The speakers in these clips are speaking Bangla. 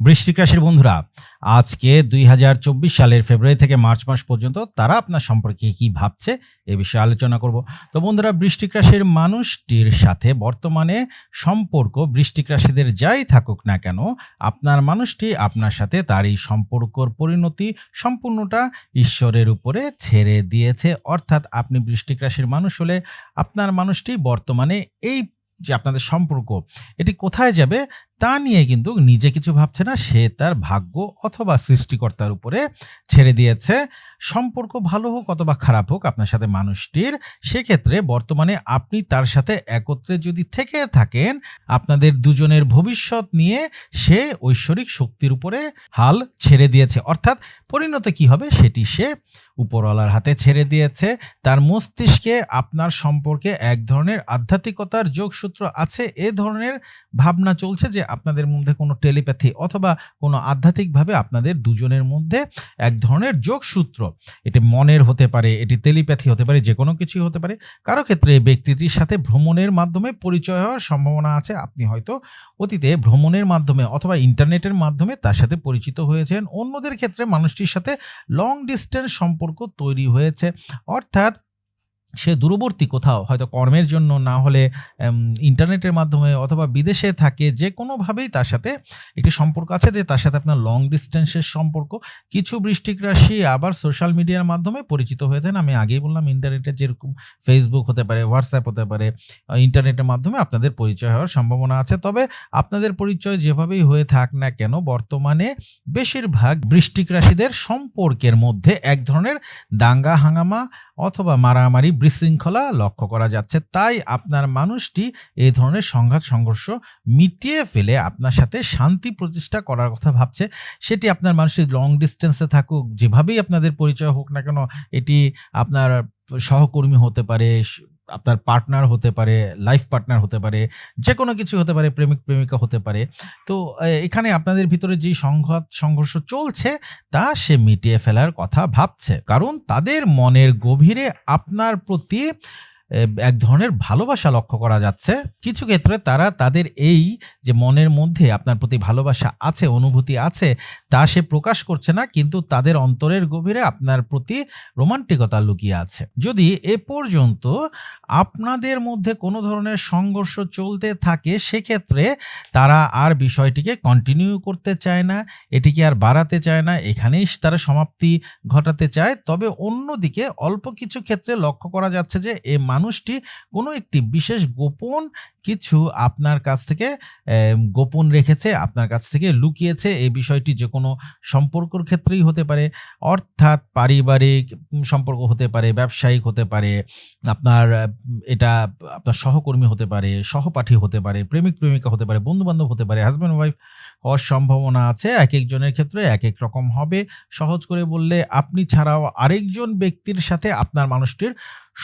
বৃশ্চিক রাশির বন্ধুরা, আজকে দুই হাজার চব্বিশ সালের ফেব্রুয়ারি থেকে মার্চ মাস পর্যন্ত তারা আপনার সম্পর্কে কি ভাবছে এ বিষয়ে আলোচনা করব। তো বন্ধুরা বৃষ্টিক রাশির মানুষটির সাথে বর্তমানে সম্পর্ক বৃষ্টিক রাশিদের যাই থাকুক না কেন, আপনার মানুষটি আপনার সাথে তার এই সম্পর্কর পরিণতি সম্পূর্ণটা ঈশ্বরের উপরে ছেড়ে দিয়েছে। অর্থাৎ আপনি বৃষ্টিক রাশির মানুষ হলে আপনার মানুষটি বর্তমানে এই যে আপনাদের সম্পর্ক, এটি কোথায় যাবে? তা নিয়ে কিন্তু নিজে কিছু ভাবছে না, সে তার ভাগ্য অথবা সৃষ্টিকর্তার উপরে ছেড়ে দিয়েছে। সম্পর্ক ভালো হোক অথবা খারাপ হোক, আপনার সাথে মানুষটির, সেক্ষেত্রে বর্তমানে আপনি তার সাথে একত্রে যদি থেকে থাকেন, আপনাদের দুজনের ভবিষ্যৎ নিয়ে সে ঐশ্বরিক শক্তির উপরে হাল ছেড়ে দিয়েছে। অর্থাৎ পরিণত কি হবে সেটি সে উপরওয়ালার হাতে ছেড়ে দিয়েছে। তার মস্তিষ্কে আপনার সম্পর্কে এক ধরনের আধ্যাত্মিকতার যোগসূত্র আছে। এ ধরনের ভাবনা চলছে যে আপনাদের মধ্যে কোনো টেলিপ্যাথি অথবা কোনো আধ্যাত্মিকভাবে আপনাদের দুজনের মধ্যে এক ধরনের যোগসূত্র। এটি মনের হতে পারে, এটি টেলিপ্যাথি হতে পারে, যে কোনো কিছুই হতে পারে। কারও ক্ষেত্রে ব্যক্তিটির সাথে ভ্রমণের মাধ্যমে পরিচয় হওয়ার সম্ভাবনা আছে। আপনি হয়তো অতীতে ভ্রমণের মাধ্যমে অথবা ইন্টারনেটের মাধ্যমে তার সাথে পরিচিত হয়েছেন। অন্যদের ক্ষেত্রে মানুষটির সাথে লং ডিস্টেন্স সম্পর্ক তৈরি হয়েছে। অর্থাৎ সে দূরবর্তী কোথাও, হয়তো কর্মের জন্য, না হলে ইন্টারনেটের মাধ্যমে অথবা বিদেশে থাকে, যে কোনোভাবেই তার সাথে একটি সম্পর্ক আছে, যে তার সাথে আপনার লং ডিস্টেন্সের সম্পর্ক। কিছু বৃষ্টিক রাশি আবার সোশ্যাল মিডিয়ার মাধ্যমে পরিচিত হয়েছেন। আমি আগেই বললাম, ইন্টারনেটে যেরকম ফেসবুক হতে পারে হোয়াটসঅ্যাপ হতে পারে ইন্টারনেটের মাধ্যমে আপনাদের পরিচয় হওয়ার সম্ভাবনা আছে। তবে আপনাদের পরিচয় যেভাবেই হয়ে থাক না কেন, বর্তমানে বেশিরভাগ বৃষ্টিক রাশিদের সম্পর্কের মধ্যে এক ধরনের দাঙ্গা, হাঙ্গামা অথবা মারামারি বিশৃঙ্খলা লক্ষ্য করা যাচ্ছে। তাই আপনার মানুষটি এই ধরনের সংঘাত, সংঘর্ষ মিটিয়ে ফেলে আপনার সাথে শান্তি প্রতিষ্ঠা করার কথা ভাবছে। সেটি আপনার মানুষটি লং ডিস্টেন্সে থাকুক, যেভাবেই আপনাদের পরিচয় হোক না কেন, এটি আপনার সহকর্মী হতে পারে আপনার পার্টনার হতে পারে লাইফ পার্টনার হতে পারে যে কোনো কিছু হতে পারে, প্রেমিক, প্রেমিকা হতে পারে। তো এখানে আপনাদের ভিতরে যে সংঘাত, সংঘর্ষ চলছে, তা সে মিটিয়ে ফেলার কথা ভাবছে। কারণ তাদের মনের গভীরে আপনার প্রতি এক ধরনের ভালোবাসা লক্ষ্য করা যাচ্ছে। কিছু ক্ষেত্রে তারা তাদের এই যে মনের মধ্যে আপনার প্রতি ভালোবাসা আছে, অনুভূতি আছে, তা সে প্রকাশ করছে না, কিন্তু তাদের অন্তরের গভীরে আপনার প্রতি রোমান্টিকতা লুকিয়ে আছে। যদি এ পর্যন্ত আপনাদের মধ্যে কোনো ধরনের সংঘর্ষ চলতে থাকে, সেক্ষেত্রে তারা আর বিষয়টিকে কন্টিনিউ করতে চায় না, এটিকে আর বাড়াতে চায় না, এখানেই তারা সমাপ্তি ঘটাতে চায়। তবে অন্যদিকে অল্প কিছু ক্ষেত্রে লক্ষ্য করা যাচ্ছে যে, এ এই মানুষটি কোনো একটি বিশেষ গোপন কিছু আপনার কাছ থেকে গোপন রেখেছে, আপনার কাছ থেকে লুকিয়েছে, এই বিষয়টি যে কোনো সম্পর্কর ক্ষেত্রেই হতে পারে, অর্থাৎ পারিবারিক সম্পর্ক হতে পারে, ব্যবসায়িক হতে পারে, আপনার, এটা আপনার সহকর্মী হতে পারে, সহপাঠী হতে পারে, প্রেমিক প্রেমিকা হতে পারে বন্ধু বান্ধব হতে পারে হাজব্যান্ড ওয়াইফ হওয়ার সম্ভাবনা আছে, এক একজনের ক্ষেত্রে এক এক রকম হবে। সহজ করে বললে, আপনি ছাড়াও আরেকজন ব্যক্তির সাথে আপনার মানুষটির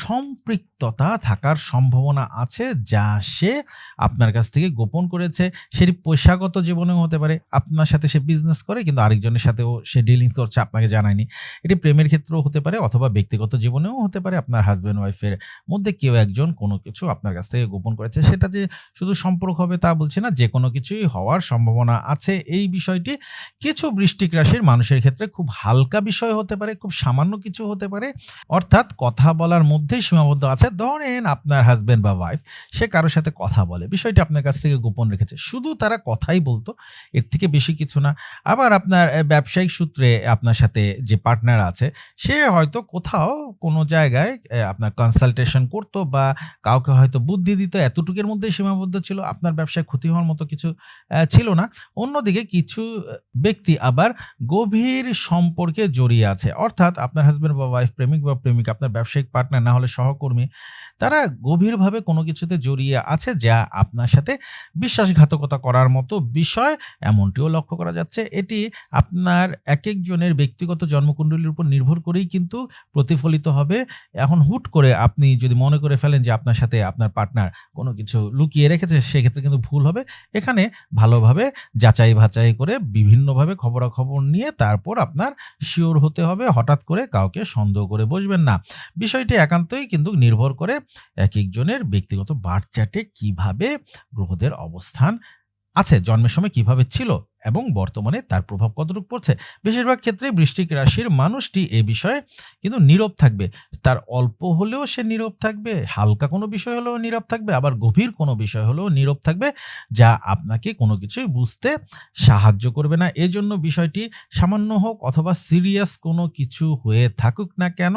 সম্পৃক্ততা থাকার সম্ভাবনা আছে যা সে আপনার কাছ থেকে গোপন করেছে। সেটি পেশাগত জীবনেও হতে পারে, আপনার সাথে সে বিজনেস করে, কিন্তু আরেকজনের সাথেও সে ডিলিংস করছে, আপনাকে জানায়নি। এটি প্রেমের ক্ষেত্রেও হতে পারে অথবা ব্যক্তিগত জীবনেও হতে পারে, আপনার হাজব্যান্ড ওয়াইফের মধ্যে কেউ একজন কোনো কিছু আপনার কাছ থেকে গোপন করেছে। সেটা যে শুধু সম্পর্ক হবে তা বলছি না, যে কোনো কিছুই হওয়ার সম্ভাবনা আছে এই বিষয়টি। কিছু বৃষ্টিক রাশির মানুষের ক্ষেত্রে খুব হালকা বিষয় হতে পারে, খুব সামান্য কিছু হতে পারে। অর্থাৎ কথা বলার মধ্যেই সীমাবদ্ধ আছে। ধরেন আপনার হাজব্যান্ড বা ওয়াইফ সে কারোর সাথে কথা বলে। বিষয়টি আপনার কাছ থেকে গোপন রেখেছে। শুধু তারা কথাই বলতো, এর থেকে বেশি কিছু না। আবার আপনার ব্যবসায়িক সূত্রে আপনার সাথে যে পার্টনার আছে, সে হয়তো কোথাও কোনো জায়গায় আপনার কনসালটেশন করতো বা কাউকে হয়তো বুদ্ধি দিত, এতটুকের মধ্যেই সীমাবদ্ধ ছিল। আপনার ব্যবসায় ক্ষতি হওয়ার মতো কিছু ছিল না। অন্যদিকে কিছু ব্যক্তি আবার গভীর সম্পর্কে জড়িয়ে আছে। অর্থাৎ আপনার হাজব্যান্ড বা ওয়াইফ প্রেমিক বা প্রেমিক, আপনার ব্যবসায়িক পার্টনার না হলে সহকর্মী, তারা গভীরভাবে কোনো কিছুতে জড়িয়ে আছে যা আপনার সাথে বিশ্বাসঘাতকতা করার মতো বিষয় এমনটিও লক্ষ্য করা যাচ্ছে। এটি আপনার এক একজনের ব্যক্তিগত জন্মকুণ্ডলীর উপর নির্ভর করেই কিন্তু প্রতিফলিত হবে। এখন হুট করে আপনি যদি মনে করে ফেলেন যে আপনার সাথে আপনার পার্টনার কোনো কিছু লুকিয়ে রেখেছে, সেক্ষেত্রে কিন্তু ভুল হবে। এখানে ভালোভাবে যাচাই ভাচাই করে বিভিন্নভাবে খবরাখবর নিয়ে তারপর আপনার শিওর হতে হবে। হঠাৎ করে কাউকে সন্দেহ করে বসবেন না। বিষয়টি একান্তই কিন্তু নির্ভর করে এক একজনের ব্যক্তিগত বার্থ চার্টে কীভাবে গ্রহদের অবস্থান আছে, জন্মের সময় কীভাবে ছিল এবং বর্তমানে তার প্রভাব কতটুকু পড়ছে? বেশিরভাগ ক্ষেত্রে বৃষ্টিক রাশির মানুষটি এ বিষয়ে কিন্তু নীরব থাকবে। তার অল্প হলেও সে নীরব থাকবে, হালকা কোনো বিষয় হলেও নীরব থাকবে, আবার গভীর কোনো বিষয় হলেও নীরব থাকবে, যা আপনাকে কোনো কিছুই বুঝতে সাহায্য করবে না। এজন্য বিষয়টি সামান্য হোক অথবা সিরিয়াস কোনো কিছু হয়ে থাকুক না কেন,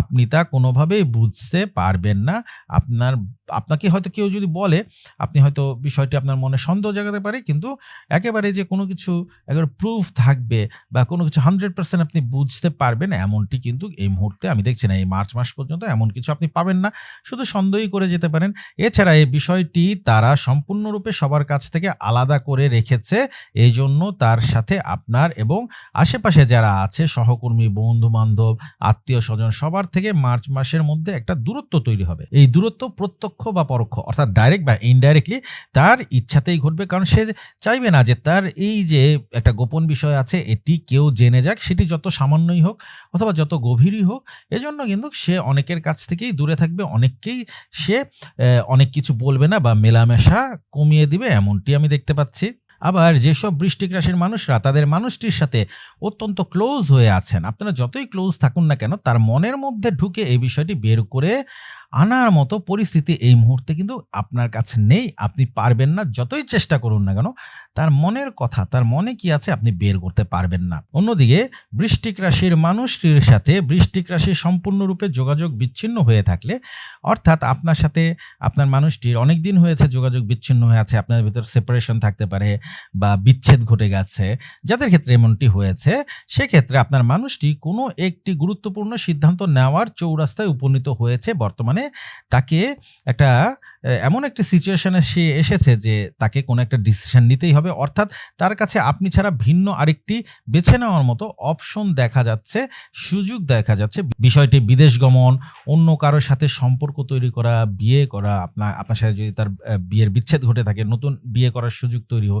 আপনি তা কোনোভাবেই বুঝতে পারবেন না। আপনার, আপনাকে হয়তো কেউ যদি বলে, আপনি হয়তো বিষয়টি আপনার মনে সন্দেহ জাগাতে পারে, কিন্তু একেবারে যে কোনো কিছু একবার প্রুফ থাকবে বা কোনো কিছু হান্ড্রেড পার্সেন্ট আপনি বুঝতে পারবেন, এমনটি কিন্তু এই মুহূর্তে আমি দেখছি না, এই মার্চ মাস পর্যন্ত এমন কিছু আপনি পাবেন না। শুধু সন্দেহই করে যেতে পারেন। এছাড়া এই বিষয়টি তারা সম্পূর্ণরূপে সবার কাছ থেকে আলাদা করে রেখেছে। এই জন্য তার সাথে আপনার এবং আশেপাশে যারা আছে, সহকর্মী বন্ধু বান্ধব আত্মীয় স্বজন সবার থেকে মার্চ মাসের মধ্যে একটা দূরত্ব তৈরি হবে। এই দূরত্ব প্রত্যক্ষ বা পরোক্ষ, অর্থাৎ ডাইরেক্ট বা ইনডাইরেক্টলি তার ইচ্ছাতেই ঘটবে। কারণ সে চাইবে না যে তার এই যে একটা গোপন বিষয় আছে, এটি কেউ জেনে যাক, সেটি যত সামান্যই হোক অথবা যত গভীরই হোক, এজন্য কিন্তু সে অনেকের কাছ থেকেই দূরে থাকবে, অনেককেই সে অনেক কিছু বলবে না বা মেলামেশা কমিয়ে দিবে, এমনটি আমি দেখতে পাচ্ছি। আবার যেসব বৃষ্টিক রাশির মানুষরা, তাদের মানুষটির সাথে অত্যন্ত ক্লোজ হয়ে আছেন। আপনারা যতই ক্লোজ থাকুন না কেন, তার মনের মধ্যে ঢুকে এই বিষয়টি বের করে আনার মতো পরিস্থিতি এই মুহূর্তে কিন্তু আপনার কাছে নেই। আপনি পারবেন না, যতই চেষ্টা করুন না কেন, তার মনের কথা, তার মনে কি আছে আপনি বের করতে পারবেন না। অন্যদিকে বৃষ্টিক রাশির মানুষটির সাথে, বৃষ্টিক রাশির সম্পূর্ণরূপে যোগাযোগ বিচ্ছিন্ন হয়ে থাকলে, অর্থাৎ আপনার সাথে, আপনার মানুষটির অনেক দিন হয়েছে যোগাযোগ বিচ্ছিন্ন হয়ে আছে, আপনার ভিতর সেপারেশন থাকতে পারে বা বিচ্ছেদ ঘটে গেছে, যাদের ক্ষেত্রে এমনটি হয়েছে, সেক্ষেত্রে আপনার মানুষটি কোনো একটি গুরুত্বপূর্ণ সিদ্ধান্ত নেওয়ার চৌরাস্তায় উপনীত হয়েছে বর্তমানে। তাকে একটা এমন একটি সিচুয়েশনে সে এসেছে যে তাকে কোনো একটা ডিসিশন নিতেই হবে। অর্থাৎ তার কাছে আপনি ছাড়া ভিন্ন আরেকটি বেছে নেওয়ার মতো অপশন দেখা যাচ্ছে, সুযোগ দেখা যাচ্ছে। বিষয়টি বিদেশ গমন, অন্য কারোর সাথে সম্পর্ক তৈরি করা, বিয়ে করা, আপনার আপনার সাথে যদি তার বিয়ের বিচ্ছেদ ঘটে থাকে, নতুন বিয়ে করার সুযোগ তৈরি হ-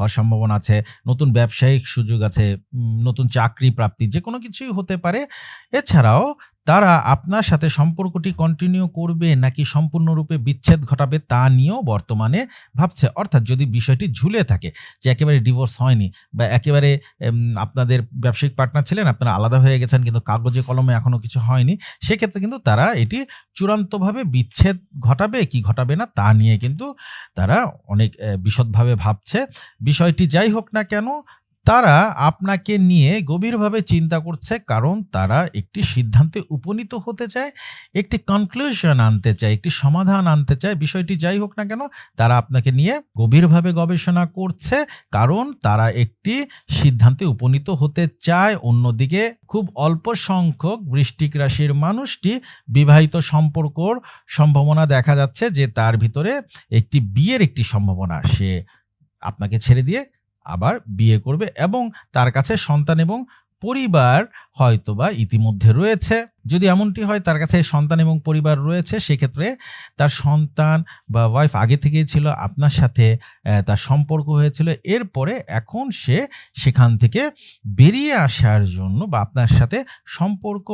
হওয়ার সম্ভাবনা আছে, নতুন ব্যবসায়িক সুযোগ আছে নতুন চাকরি প্রাপ্তি, যে কোনো কিছুই হতে পারে। এছাড়াও তারা আপনার সাথে সম্পর্কটি কন্টিনিউ করবে নাকি সম্পূর্ণরূপে বিচ্ছেদ ঘটাবে তা নিয়েও বর্তমানে ভাবছে। অর্থাৎ যদি বিষয়টি ঝুলে থাকে যে একেবারে ডিভোর্স হয়নি বা একেবারে আপনাদের ব্যবসায়িক পার্টনার ছিলেন, আপনারা আলাদা হয়ে গেছেন কিন্তু কাগজে কলমে এখনও কিছু হয়নি, সেক্ষেত্রে কিন্তু তারা এটি চূড়ান্তভাবে বিচ্ছেদ ঘটাবে কি ঘটাবে না তা নিয়ে কিন্তু তারা অনেক বিশদভাবে ভাবছে। বিষয়টি যাই হোক না কেন, তারা আপনাকে নিয়ে গভীরভাবে চিন্তা করছে, কারণ তারা একটি সিদ্ধান্তে উপনীত হতে চায়, একটি কনক্লুশন আনতে চায়, একটি সমাধান আনতে চায়। বিষয়টি যাই হোক না কেন, তারা আপনাকে নিয়ে গভীরভাবে গবেষণা করছে, কারণ তারা একটি সিদ্ধান্তে উপনীত হতে চায়। অন্যদিকে খুব অল্প সংখ্যক বৃষ্টিক রাশির মানুষটি বিবাহিত সম্পর্কর সম্ভাবনা দেখা যাচ্ছে যে তার ভিতরে একটি বিয়ের একটি সম্ভাবনা সে আপনাকে ছেড়ে দিয়ে আবার বিয়ে করবে এবং তার কাছে সন্তান এবং পরিবার হয়তোবা ইতিমধ্যে রয়েছে। যদি এমনটি হয়, তার কাছে সন্তান এবং পরিবার রয়েছে, সেক্ষেত্রে তার সন্তান বা ওয়াইফ আগে থেকেই ছিল, আপনার সাথে তার সম্পর্ক হয়েছিল। এরপরে এখন সে সেখান থেকে বেরিয়ে আসার জন্য বা আপনার সাথে সম্পর্ক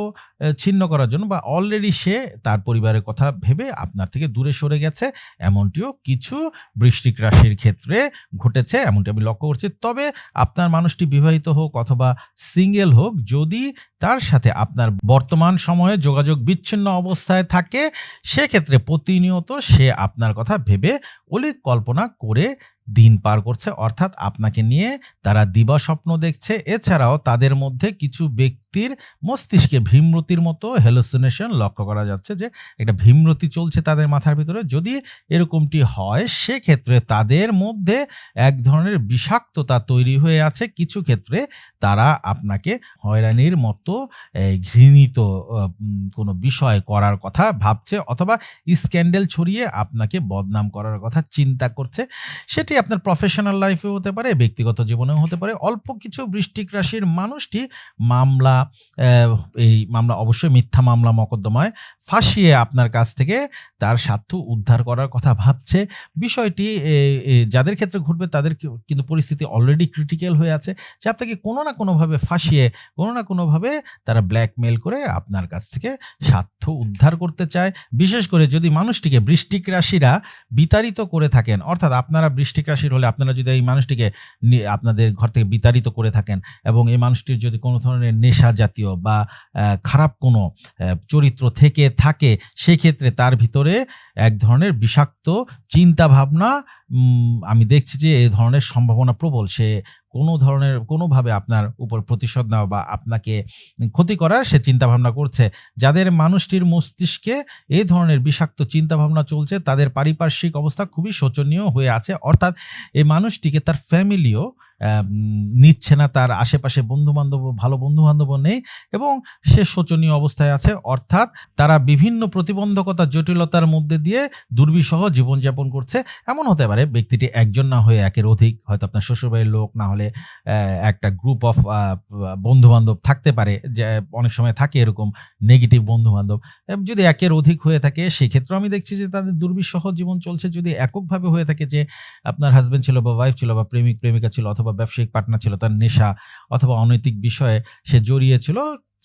ছিন্ন করার জন্য বা অলরেডি সে তার পরিবারের কথা ভেবে আপনার থেকে দূরে সরে গেছে, এমনটিও কিছু বৃষ্টিক রাশির ক্ষেত্রে ঘটেছে, এমনটি আমি লক্ষ্য করছি। তবে আপনার মানুষটি বিবাহিত হোক অথবা সিঙ্গেল হোক, যদি তার সাথে আপনার বর্তমান সময়ে যোগাযোগ বিচ্ছিন্ন অবস্থায় থাকে সেক্ষেত্রে প্রতিনিয়ত সে আপনার কথা ভেবে অলিক কল্পনা করে দিন পার করছে, অর্থাৎ আপনাকে নিয়ে তারা দিবা স্বপ্ন দেখছে। এছাড়াও তাদের মধ্যে কিছু ব্যক্তির মস্তিষ্কে ভীমরতির মতো হেলোসিনেশন লক্ষ্য করা যাচ্ছে যে, একটা ভীমরতি চলছে তাদের মাথার ভিতরে। যদি এরকমটি হয়, সেক্ষেত্রে তাদের মধ্যে এক ধরনের বিষাক্ততা তৈরি হয়ে আছে। কিছু ক্ষেত্রে তারা আপনাকে হয়রানির মতো ঘৃণিত কোনো বিষয় করার কথা ভাবছে অথবা স্ক্যান্ডেল ছড়িয়ে আপনাকে বদনাম করার কথা চিন্তা করছে। সেটি আপনার প্রফেশনাল লাইফেও হতে পারে, ব্যক্তিগত জীবনেও হতে পারে। অল্প কিছু বৃষ্টিক রাশির মানুষটি মামলা এই মামলা অবশ্যই মিথ্যা মামলা মকদ্দমায় ফাঁসিয়ে আপনার কাছ থেকে তার স্বার্থ উদ্ধার করার কথা ভাবছে। বিষয়টি যাদের ক্ষেত্রে ঘটবে তাদের কিন্তু পরিস্থিতি অলরেডি ক্রিটিক্যাল হয়ে আছে যে আপনাকে কোনো না কোনোভাবে ফাঁসিয়ে, কোনো না কোনোভাবে তারা ব্ল্যাকমেল করে আপনার কাছ থেকে স্বার্থ উদ্ধার করতে চায়। বিশেষ করে যদি মানুষটিকে বৃষ্টিক রাশিরা বিতাড়িত করে থাকেন, অর্থাৎ আপনারা বৃষ্টিক রাশির হলে আপনারা যদি এই মানুষটিকে আপনাদের ঘর থেকে বিতাড়িত করে থাকেন এবং এই মানুষটির যদি কোনো ধরনের নেশা জাতীয় বা খারাপ কোনো চরিত্র থেকে থাকে, সেক্ষেত্রে তার ভিতরে এক ধরনের বিষাক্ত চিন্তা ভাবনা আমি দেখছি যে এ ধরনের সম্ভাবনা প্রবল। সে কোনো ধরনের, কোনোভাবে আপনার উপর প্রতিশোধ নেওয়া বা আপনাকে ক্ষতি করার সে চিন্তা ভাবনা করছে। যাদের মানুষটির মস্তিষ্কে এই ধরনের বিষাক্ত চিন্তাভাবনা চলছে, তাদের পারিপার্শ্বিক অবস্থা খুবই শোচনীয় হয়ে আছে। অর্থাৎ এই মানুষটিকে তার ফ্যামিলিও নিচ্ছে না, তার আশেপাশে বন্ধু বান্ধব ভালো বন্ধু বান্ধবও নেই এবং সে শোচনীয় অবস্থায় আছে। অর্থাৎ তারা বিভিন্ন প্রতিবন্ধকতা, জটিলতার মধ্যে দিয়ে দুর্বিষহ জীবনযাপন করছে। এমন হতে পারে ব্যক্তিটি একজন না হয়ে একের অধিক হয়তো আপনার শ্বশুরবাড়ির লোক, না হলে একটা গ্রুপ অফ বন্ধু বান্ধব থাকতে পারে। যে, অনেক সময় থাকে এরকম নেগেটিভ বন্ধু বান্ধব যদি একের অধিক হয়ে থাকে সেক্ষেত্রে আমি দেখছি যে তাদের দুর্বিষহ জীবন চলছে। যদি এককভাবে হয়ে থাকে যে আপনার হাজব্যান্ড ছিল বা ওয়াইফ ছিল বা প্রেমিক, প্রেমিকা ছিল অথবা ব্যবসায়িক পার্টনার ছিল তার নেশা অথবা অনৈতিক বিষয়ে সে জড়িয়ে ছিল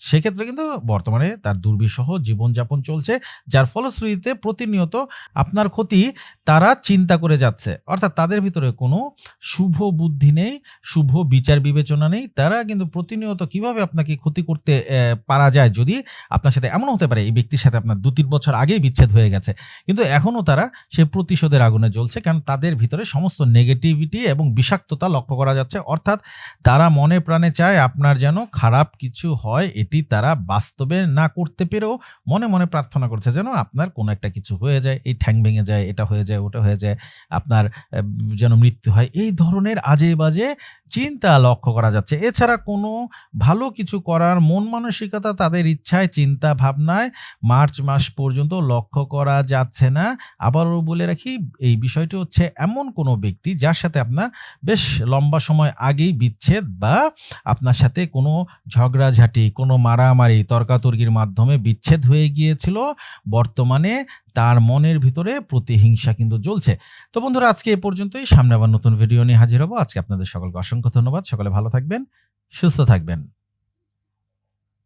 সেক্ষেত্রে কিন্তু বর্তমানে তার দুর্বিষহ জীবনযাপন চলছে, যার ফলশ্রুতিতে প্রতিনিয়ত আপনার ক্ষতি তারা চিন্তা করে যাচ্ছে। অর্থাৎ তাদের ভিতরে কোনো শুভ বুদ্ধি নেই, শুভ বিচার বিবেচনা নেই। তারা কিন্তু প্রতিনিয়ত কীভাবে আপনাকে ক্ষতি করতে পারা যায় যদি আপনার সাথে এমন হতে পারে, এই ব্যক্তির সাথে আপনার দু তিন বছর আগেই বিচ্ছেদ হয়ে গেছে। কিন্তু এখনও তারা সে প্রতিশোধের আগুনে জ্বলছে, কারণ তাদের ভিতরে সমস্ত নেগেটিভিটি এবং বিষাক্ততা লক্ষ্য করা যাচ্ছে। অর্থাৎ তারা মনে প্রাণে চায় আপনার যেন খারাপ কিছু হয় তারা বাস্তবে না করতে পেরেও মনে মনে প্রার্থনা করছে যেন আপনার কোনো একটা কিছু হয়ে যায়, এই ঠ্যাং ভেঙে যায়, এটা হয়ে যায়, ওটা হয়ে যায়, আপনার যেন মৃত্যু হয়, এই ধরনের আজে বাজে চিন্তা লক্ষ্য করা যাচ্ছে। এছাড়া কোনো ভালো কিছু করার মন মানসিকতা তাদের ইচ্ছায়, চিন্তা ভাবনায় মার্চ মাস পর্যন্ত লক্ষ্য করা যাচ্ছে না। আবারও বলে রাখি, এই বিষয়টি হচ্ছে এমন কোনো ব্যক্তি যার সাথে আপনার বেশ লম্বা সময় আগেই বিচ্ছেদ বা আপনার সাথে কোনো ঝগড়াঝাটি, কোনো মারামারি, তর্কাতর্কির মাধ্যমে বিচ্ছেদ হয়ে গিয়েছিল। বর্তমানে তার মনের ভিতরে প্রতিহিংসা কিন্তু জ্বলছে। তো বন্ধুরা, আজকে এ পর্যন্তই। সামনে আবার নতুন ভিডিও নিয়ে হাজির হব। আজকে আপনাদের সকলকে অসংখ্য ধন্যবাদ। সকলে ভালো থাকবেন, সুস্থ থাকবেন।